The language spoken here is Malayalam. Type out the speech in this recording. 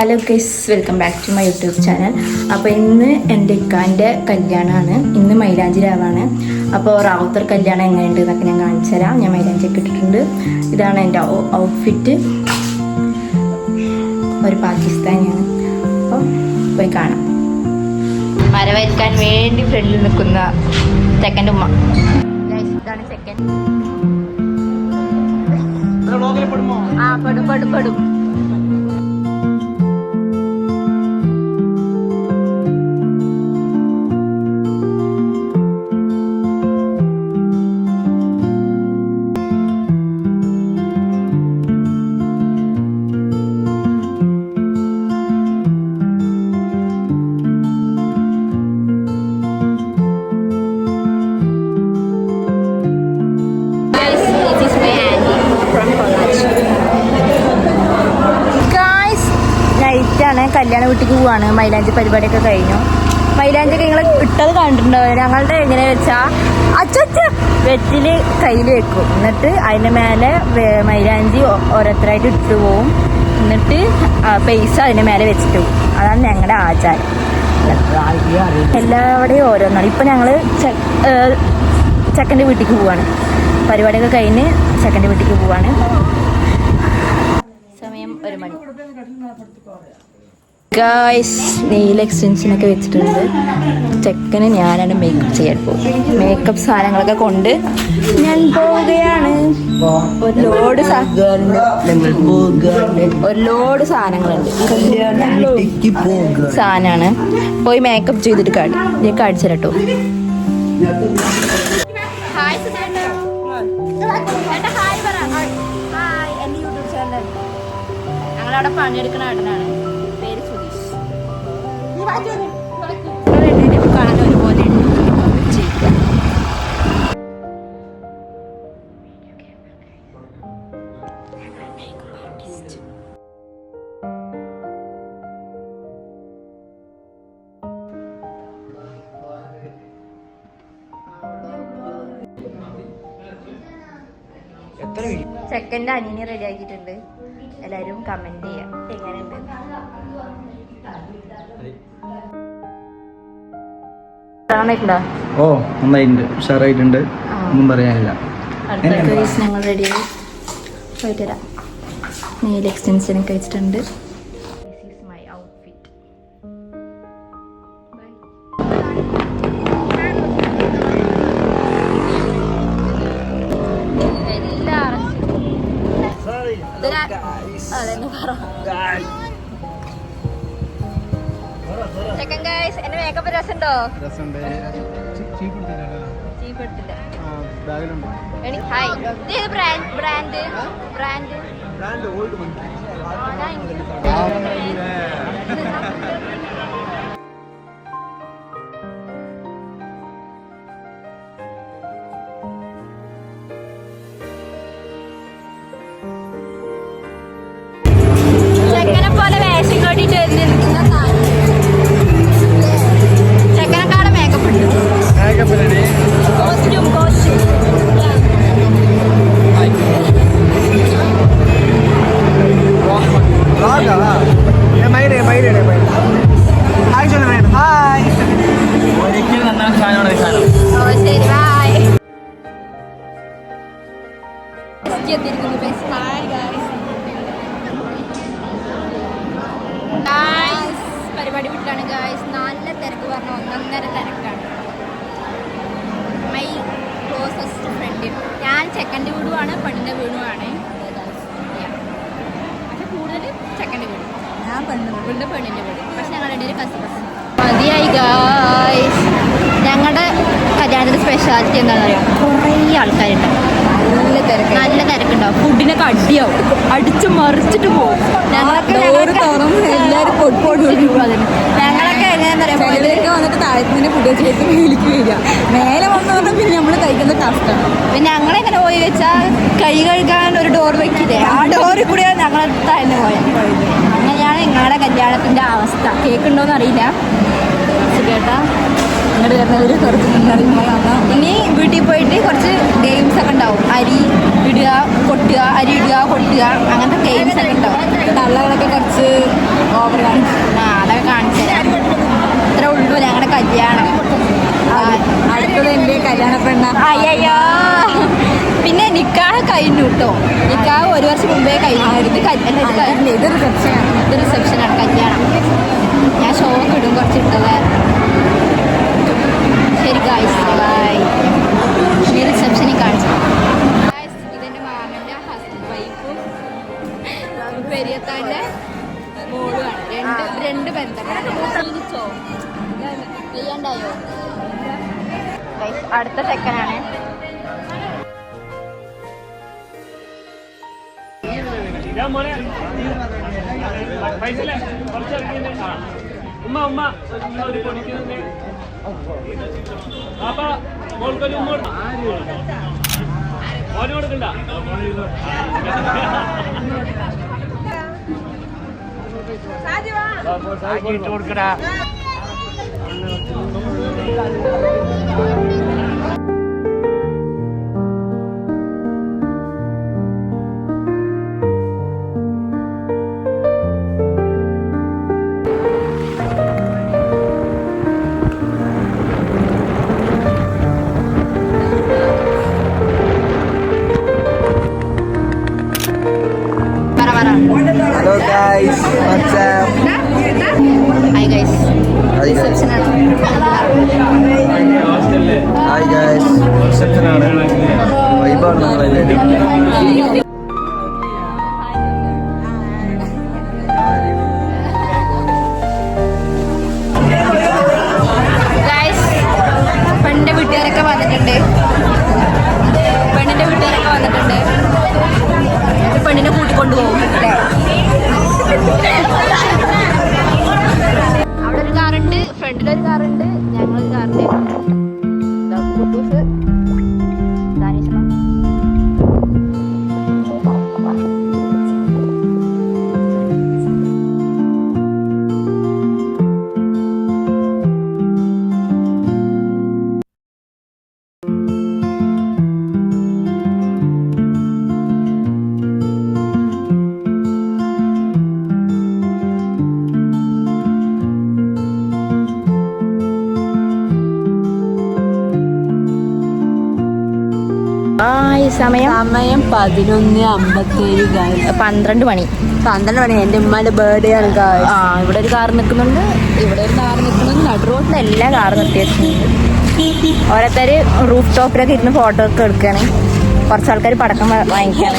Hello guys welcome back to my YouTube channel അപ്പോൾ ഇന്ന് എന്റെ ഇക്കാന്റെ കല്യാണമാണ് ഇന്ന് മൈലാഞ്ചി രാവാണ്. അപ്പോൾ റാവുത്തർ കല്യാണം എങ്ങനെയുണ്ട് എന്നൊക്കെ ഞാൻ കാണിച്ചു തരാം. ഞാൻ മൈലാഞ്ചി ഒക്കെ ഇട്ടിട്ടുണ്ട്. ഇതാണ് എന്റെ ഔട്ട്ഫിറ്റ് ഒരു പാകിസ്ഥാനിയാണ്. അപ്പോൾ പോയി കാണാം. മരവരിക്കാൻ വേണ്ടി ഫ്രണ്ടിൽ നിൽക്കുന്ന സെക്കൻഡ് ഉമ്മ. ഇതാണ് സെക്കൻഡ് ആ പെടും പെടും പെടും. കല്യാണ വീട്ടിലേക്ക് പോവാണ്. മൈലാഞ്ചി പരിപാടിയൊക്കെ കഴിഞ്ഞു. മൈലാഞ്ചി ഒക്കെ നിങ്ങൾ ഇട്ടത് കണ്ടിട്ടുണ്ടാവും ഞങ്ങളുടെ എങ്ങനെ വെച്ചാ അച്ചച്ച വെറ്റിൽ കയ്യിൽ വെക്കും. എന്നിട്ട് അതിന്റെ മേലെ മൈലാഞ്ചി ഓരോരുത്തരായിട്ട് ഇട്ട് പോവും. എന്നിട്ട് പൈസ അതിന്റെ മേലെ വെച്ചിട്ട് പോകും അതാണ് ഞങ്ങളുടെ ആചാരം. എല്ലാവരുടെയും ഓരോന്നാണ്. ഇപ്പൊ ഞങ്ങൾ ചെക്കന്റെ വീട്ടിലേക്ക് പോവാണ്. പരിപാടിയൊക്കെ കഴിഞ്ഞ് ചെക്കന്റെ വീട്ടിലേക്ക് പോവാണ്. സമയം ഒരു മണി. ഗായ്സ് നെയിൽ എക്സ്റ്റൻഷനൊക്കെ വെച്ചിട്ടുണ്ട്. ചെക്കന് ഞാനാണ് മേക്കപ്പ് ചെയ്യാൻ പോകും മേക്കപ്പ് സാധനങ്ങളൊക്കെ കൊണ്ട് ഞാൻ പോവുകയാണ്. ഒരു ലോഡ് ഒരു ലോഡ് സാധനങ്ങളുണ്ട്. സാധനമാണ്. പോയി മേക്കപ്പ് ചെയ്തിട്ട് കാടി ഞാൻ കാണിച്ചു തരട്ടോ ഹായ് ഹായ് പറ. ഹായ്, എന്റെ യൂട്യൂബ് ചാനൽ. ഞങ്ങളവിടെ പണിയെടുക്കുന്ന ഏട്ടനാണ്. ചെക്കന്റെ അനിയനെ റെഡി ആക്കിയിട്ടുണ്ട്. എല്ലാവരും കമന്റ് ചെയ്യാം. എങ്ങനെയുണ്ട്? കാണാനിട്ടുണ്ടോ ഓ നന്നായിട്ടുണ്ട്. ഉഷാറായിട്ടുണ്ട്. ഒന്നും പറയാനില്ല. അടുത്ത ഞങ്ങൾ റെഡിയായി പോയിട്ട് വരാം. നെയിൽ എക്സ്റ്റൻഷനൊക്കെ വെച്ചിട്ടുണ്ട്. ചെക്കൻ ഗൈസ് എന്റെ മേക്കപ്പ് രസമുണ്ടോ? ഹായ് ഇത് ബ്രാൻഡ് ബ്രാൻഡ് ബ്രാൻഡ് ബ്രാൻഡ് ചെക്കനെ ഗൈസ് ഗൈസ് പരിപാടി വിട്ടാണ് ഗൈസ് നല്ല തിരക്ക് പറഞ്ഞ ഒന്നൊന്നര തിരക്കാണ്. മൈ ക്ലോസസ്റ്റ് ഫ്രണ്ട് ഞാൻ ചെക്കന്റെ വീടുമാണ് പെണ്ണിന്റെ വീടുമാണ് പക്ഷെ കൂടുതൽ ചെക്കന്റെ വീട്. ഞാൻ പെണ്ണ് വീടിന്റെ പെണ്ണിന്റെ വീട്. പക്ഷെ ഞങ്ങളുടെ ഇടയിൽ കസ്റ്റമേഴ്സ് മതിയായി ഗാ സ്പെഷ്യാലിറ്റി എന്താണെന്ന് അറിയാം? കുറേ ആൾക്കാരുണ്ട്. നല്ല തിരക്ക്. നല്ല തിരക്കുണ്ടാവും. ഫുഡിനൊക്കെ അടിയാവും. അടിച്ച് മറിച്ചിട്ട് പോകും. ഞങ്ങളൊക്കെ എല്ലാവരും ഞങ്ങളൊക്കെ എങ്ങനെയാണെന്ന് വന്നിട്ട് താഴത്തിന് ഫുഡ് വെച്ചിട്ട് മേലേക്ക് വരിക. മേലെ വന്നു പറഞ്ഞാൽ പിന്നെ നമ്മൾ കഴിക്കുന്ന കഷ്ടമാണ് പിന്നെ ഞങ്ങളെങ്ങനെ പോയി വെച്ചാൽ കൈ കഴുകാൻ ഒരു ഡോർ വെക്കില്ലേ? ആ ഡോറിൽ കൂടിയാണ് ഞങ്ങൾ തന്നെ പോയത് അങ്ങനെയാണ് ഞങ്ങളുടെ കല്യാണത്തിന്റെ അവസ്ഥ. കേക്ക് ഉണ്ടോന്ന് അറിയില്ല കേട്ടാ ഇങ്ങോട്ട് കുറച്ച് മുന്നറിയിപ്പുകളാണ് ഇനി വീട്ടിൽ പോയിട്ട് കുറച്ച് ഗെയിംസ് ഒക്കെ ഉണ്ടാവും. അരി ഇടുക കൊട്ടുക അരി ഇടുക കൊട്ടുക അങ്ങനത്തെ ഗെയിംസ് ഒക്കെ ഉണ്ടാവും. തള്ളകളൊക്കെ കുറച്ച് ഓവർ കാണിച്ചു ആ അതൊക്കെ കാണിച്ചു ഇത്ര ഉള്ളൂ ഞങ്ങളുടെ കല്യാണം. അടുത്തത് എന്റെ കല്യാണ പെണ്ണ. അയ്യോ പിന്നെ നിക്കാഹ് കഴിഞ്ഞു കേട്ടോ നിക്കാഹ് ഒരു വർഷം മുമ്പേ കഴിഞ്ഞു. ഇത് റിസപ്ഷനാണ് ഇത് റിസപ്ഷനാണ് കല്യാണം. ഞാൻ ഷോക്ക് ഇടും കുറച്ച് ഇട്ടത്. ശരി ഗായ്സ് ബൈ ഇനി റിസപ്ഷനിൽ കാണിച്ചു. ഇതെന്റെ മാമന്റെ ഹസ്ബൻഡ് വൈഫും പെരിയത്താന്റെ മോളുമാണ്. രണ്ട് രണ്ട് ബന്ധങ്ങളാണ്. ചെയ്യാണ്ടായോ അടുത്ത? ആ. ഉമ്മ ഉമ്മ. ഒരു പൊടിക്കുന്നുണ്ട്. പാപ്പ മോൾക്കൊരു ഉമ്മ കൊടു. മോന് കൊടുക്കണ്ട. കൊടുക്കടാ. കൂട്ടിക്കൊണ്ടു അവിടെ ഒരു കാറുണ്ട് ഫ്രണ്ടിലൊരു കാറുണ്ട്. സമയം? സമയം പതിനൊന്ന് അമ്പത്തേഴ് പന്ത്രണ്ട് മണി. പന്ത്രണ്ട് മണി. എന്റെ ഉമ്മാന്റെ ബർത്ത്ഡേ ആണ് ആ ഇവിടെ ഒരു കാർ നിൽക്കുന്നുണ്ട്. ഇവിടെ ഒരു കാർ നിൽക്കുന്നുണ്ട്. നടു റോഡിൽ എല്ലാ കാർ നിർത്തിയിട്ടുണ്ട്. ഓരോരുത്തർ റൂഫ് ടോപ്പിലൊക്കെ ഇരുന്ന് ഫോട്ടോ ഒക്കെ എടുക്കുകയാണ്. കുറച്ച് ആൾക്കാർ പടക്കം വാങ്ങിക്കുകയാണ്.